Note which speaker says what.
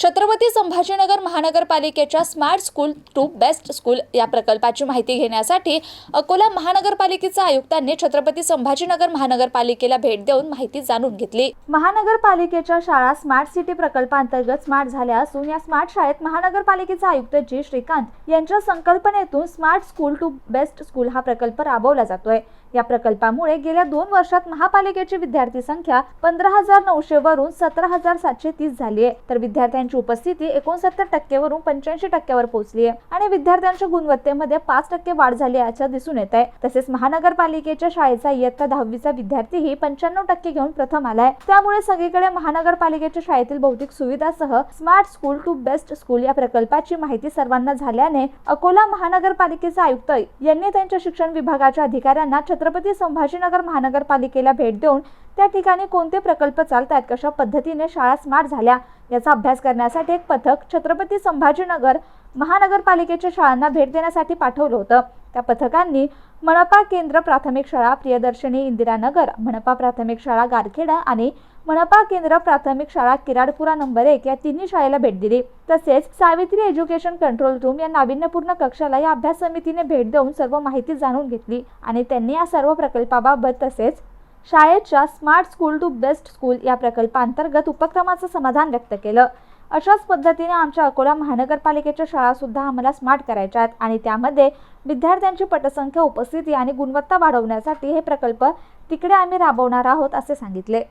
Speaker 1: छत्रपती संभाजीनगर महानगरपालिकेच्या smart school to best school या प्रकल्पाची माहिती घेण्यासाठी अकोला महानगरपालिकेच्या आयुक्तांनी छत्रपती संभाजीनगर महानगरपालिकेला भेट देऊन माहिती जाणून घेतली. महानगरपालिकेच्या शाळा स्मार्ट सिटी प्रकल्पांतर्गत स्मार्ट झाल्या असून या स्मार्ट शाळेत महानगरपालिकेचे आयुक्त जी. श्रीकांत यांच्या संकल्पनेतून smart school to best school हा प्रकल्प राबवला जातोय. या प्रकल्पामुळे गेल्या दोन वर्षात महापालिकेची विद्यार्थी संख्या पंधरा हजार नऊशे वरून सतरा हजार सातशे तीस झाली आहे. तर विद्यार्थ्यांची उपस्थिती एकोणसत्तर टक्केवरून पंच्याऐंशी टक्क्यावर पोहोचली आहे. आणि विद्यार्थ्यांच्या गुणवत्तेमध्ये पाच टक्के वाढ झाली याच्या दिसून येत आहे. तसेच महानगरपालिकेच्या शाळेचा इयत्ता दहावीचा विद्यार्थीही पंच्याण्णव टक्के घेऊन प्रथम आलाय. त्यामुळे सगळीकडे महानगरपालिकेच्या शाळेतील भौतिक सुविधासह smart school to best school या प्रकल्पाची माहिती सर्वांना झाल्याने अकोला महानगरपालिकेचे आयुक्त यांनी त्यांच्या शिक्षण विभागाच्या अधिकाऱ्यांना छत्रपती संभाजीनगर महानगरपालिकेला भेट देऊन त्या ठिकाणी कोणते प्रकल्प चालत आहेत कशा पद्धतीने शाळा स्मार्ट झाल्या याचा अभ्यास करण्यासाठी एक पथक छत्रपती संभाजीनगर महानगरपालिकेच्या शाळांना भेट देण्यासाठी पाठवलं होतं. त्या पथकांनी मनपा केंद्र प्राथमिक शाळा प्रियदर्शनी इंदिरानगर मनपा प्राथमिक शाळा गारखेडा आणि मनपा केंद्र प्राथमिक शाळा किराडपुरा नंबर एक या तिन्ही शाळेला भेट दिली. तसेच सावित्री एज्युकेशन कंट्रोल रूम या नाविन्यपूर्ण कक्षाला या अभ्यास समितीने भेट देऊन सर्व माहिती जाणून घेतली आणि त्यांनी या सर्व प्रकल्पाबाबत तसेच शाळेच्या smart school to best school या प्रकल्पांतर्गत उपक्रमाचं समाधान व्यक्त केलं. अशाच पद्धतीने आमच्या अकोला महानगरपालिकेच्या शाळासुद्धा आम्हाला स्मार्ट करायच्या आहेत आणि त्यामध्ये विद्यार्थ्यांची पटसंख्या उपस्थिती आणि गुणवत्ता वाढवण्यासाठी हे प्रकल्प तिकडे आम्ही राबवणार आहोत असे सांगितले.